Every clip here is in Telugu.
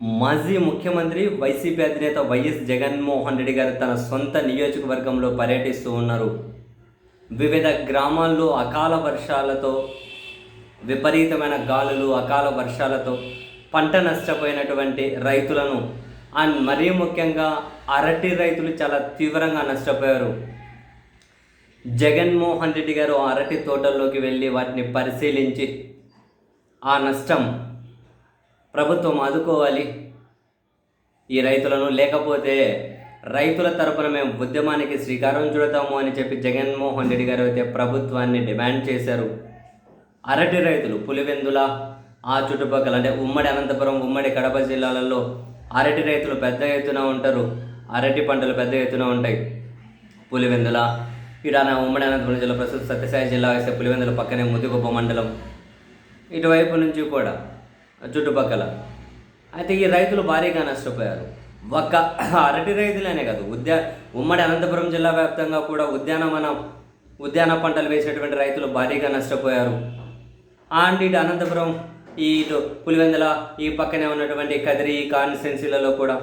మాజీ ముఖ్యమంత్రి వైసీపీ అధినేత వైఎస్ జగన్మోహన్ రెడ్డి గారు తన సొంత నియోజకవర్గంలో పర్యటిస్తూ ఉన్నారు. వివిధ గ్రామాల్లో అకాల వర్షాలతో విపరీతమైన గాలులు అకాల వర్షాలతో పంట నష్టపోయినటువంటి రైతులను అండ్ మరీ ముఖ్యంగా అరటి రైతులు చాలా తీవ్రంగా నష్టపోయారు. జగన్మోహన్ రెడ్డి గారు ఆ అరటి తోటల్లోకి వెళ్ళి వాటిని పరిశీలించి ఆ నష్టం ప్రభుత్వం ఆదుకోవాలి. ఈ రైతులను లేకపోతే రైతుల తరపున మేము ఉద్యమానికి శ్రీకారం చుడతాము అని చెప్పి జగన్మోహన్ రెడ్డి గారు అయితే ప్రభుత్వాన్ని డిమాండ్ చేశారు. అరటి రైతులు పులివెందుల ఆ చుట్టుపక్కల అంటే ఉమ్మడి అనంతపురం ఉమ్మడి కడప జిల్లాలలో అరటి రైతులు పెద్ద ఎత్తున ఉంటారు. అరటి పంటలు పెద్ద ఎత్తున ఉంటాయి. పులివెందుల ఇక్కడ ఉమ్మడి అనంతపురం జిల్లా ప్రస్తుత సత్యసాయి జిల్లా వేస్తే పులివెందుల పక్కనే ముదిగొప్ప మండలం. ఇటువైపు నుంచి కూడా చుట్టుపక్కల. అయితే ఈ రైతులు భారీగా నష్టపోయారు. ఒక్క అరటి రైతులనే కాదు ఉద్యా ఉమ్మడి అనంతపురం జిల్లా వ్యాప్తంగా కూడా ఉద్యానవనం ఉద్యాన పంటలు వేసేటువంటి రైతులు భారీగా నష్టపోయారు. అండ్ ఇటు అనంతపురం ఈ ఇటు పులివెందుల ఈ పక్కనే ఉన్నటువంటి కదిరి కాన్స్టెన్సీలలో కూడా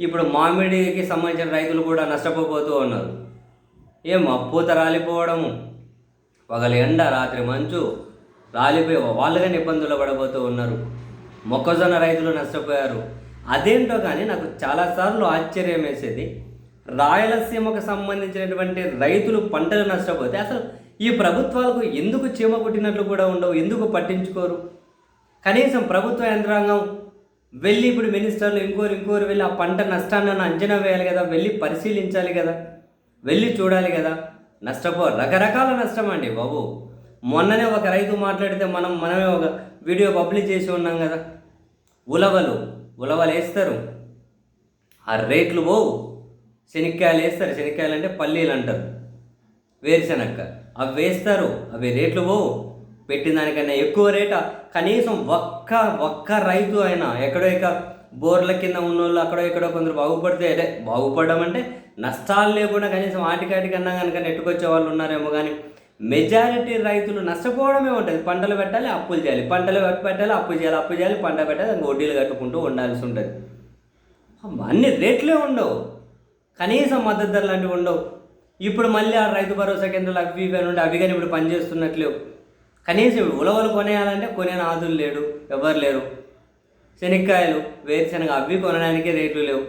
ఇప్పుడు మామిడికి సంబంధించిన రైతులు కూడా నష్టపోతూ ఉన్నారు. ఏం పూత రాలిపోవడము? పగలు ఎండ రాత్రి మంచు రాలిపోయి వాళ్ళుగానే ఇబ్బందులు పడబోతూ ఉన్నారు. మొక్కజొన్న రైతులు నష్టపోయారు. అదేంటో కానీ నాకు చాలాసార్లు ఆశ్చర్యం వేసేది. రాయలసీమకు సంబంధించినటువంటి రైతులు పంటలు నష్టపోతే అసలు ఈ ప్రభుత్వాలకు ఎందుకు చీమ కుట్టినట్లు కూడా ఉండవు ఎందుకు పట్టించుకోరు? కనీసం ప్రభుత్వ యంత్రాంగం వెళ్ళి ఇప్పుడు మినిస్టర్లు ఇంకోరు ఇంకోరు వెళ్ళి ఆ పంట నష్టాన్ని అంచనా వేయాలి కదా వెళ్ళి పరిశీలించాలి కదా వెళ్ళి చూడాలి కదా. నష్టపో రకరకాల నష్టం అండి బాబు. మొన్ననే ఒక రైతు మాట్లాడితే మనం మనమే ఒక వీడియో పబ్లిష్ చేసి ఉన్నాం కదా. ఉలవలు ఉలవలు వేస్తారు. ఆ రేట్లు పోవు. శనక్కాయలు వేస్తారు. శనక్కాయలు అంటే పల్లీలు అంటారు. వేరుశనక్క అవి వేస్తారు. అవి రేట్లు పోవు. పెట్టిన దానికన్నా ఎక్కువ రేట. కనీసం ఒక్క ఒక్క రైతు అయినా ఎక్కడో ఇక బోర్ల కింద ఉన్నోళ్ళు అక్కడో ఎక్కడో కొందరు బాగుపడితే అదే బాగుపడడం అంటే నష్టాలు లేకుండా కనీసం ఆటికాటికన్నా కనుక నెట్టుకొచ్చే వాళ్ళు ఉన్నారేమో కానీ మెజారిటీ రైతులు నష్టపోవడమే ఉంటుంది. పంటలు పెట్టాలి అప్పులు చేయాలి. పంటలు పెట్టాలి అప్పు చేయాలి అప్పు చేయాలి. పంట పెట్టాలి దానికి వడ్డీలు కట్టుకుంటూ ఉండాల్సి ఉంటుంది. అన్ని రేట్లే ఉండవు. కనీసం మద్దతు ధర లాంటివి ఉండవు. ఇప్పుడు మళ్ళీ ఆ రైతు భరోసా కేంద్రాలు అవి ఇవి అని అవి కానీ ఇప్పుడు పనిచేస్తున్నట్లేవు కనీసం ఇప్పుడు ఉలవలు కొనేయాలంటే కొనే ఆదులు లేడు ఎవరు లేరు. శనక్కాయలు వేరుశనగ అవి కొనడానికి రేట్లు లేవు.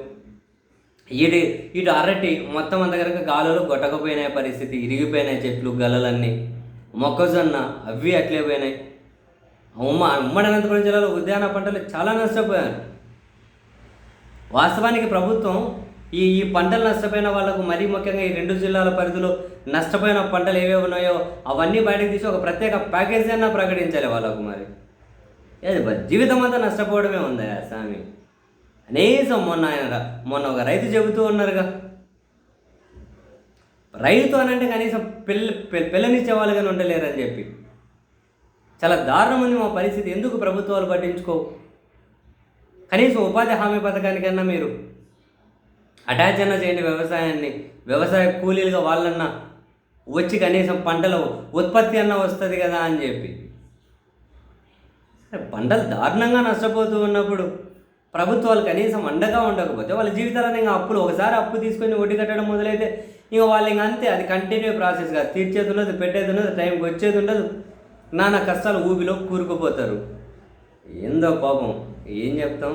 ఇటు ఇటు అరటి మొత్తం అంత కనుక గాలులు కొట్టకపోయినాయి పరిస్థితి ఇరిగిపోయినాయి చెట్లు గలలన్నీ. మొక్కజొన్న అవి అట్లే పోయినాయి. ఉమ్మ ఉమ్మడి అనంతపురం జిల్లాలో ఉద్యాన పంటలు చాలా నష్టపోయారు. వాస్తవానికి ప్రభుత్వం ఈ ఈ పంటలు నష్టపోయిన వాళ్ళకు మరీ ముఖ్యంగా ఈ రెండు జిల్లాల పరిధిలో నష్టపోయిన పంటలు ఏవేవి ఉన్నాయో అవన్నీ బయటకు తీసి ఒక ప్రత్యేక ప్యాకేజీ అన్న ప్రకటించాలి వాళ్ళకు మరి. ఏది జీవితం అంతా నష్టపోవడమే ఉందా స్వామి? కనీసం మొన్న ఆయన మొన్న ఒక రైతు చెబుతూ ఉన్నారుగా. రైతు అనంటే కనీసం పిల్ల పిల్లనిచ్చేవాళ్ళు వాళ్ళు కానీ ఉండలేరని చెప్పి. చాలా దారుణం ఉంది మా పరిస్థితి. ఎందుకు ప్రభుత్వాలు పట్టించుకోవు కనీసం ఉపాధి హామీ పథకానికన్నా మీరు అటాచ్ అన్న చేయండి వ్యవసాయాన్ని. వ్యవసాయ కూలీలుగా వాళ్ళన్నా వచ్చి కనీసం పంటలు ఉత్పత్తి అన్న వస్తుంది కదా అని చెప్పి. పంటలు దారుణంగా నష్టపోతూ ఉన్నప్పుడు ప్రభుత్వాలు కనీసం అండగా ఉండకపోతే వాళ్ళ జీవితాలను ఇంకా అప్పులు ఒకసారి అప్పు తీసుకొని వడ్డీ కట్టడం మొదలైతే ఇంకా వాళ్ళు ఇంకా అంతే అది కంటిన్యూ ప్రాసెస్ కాదు. తీర్చేది ఉండదు పెట్టేది ఉండదు టైంకి వచ్చేది ఉండదు. నానా కష్టాలు ఊబిలో కూరుకుపోతారు. ఏందో పాపం ఏం చెప్తాం?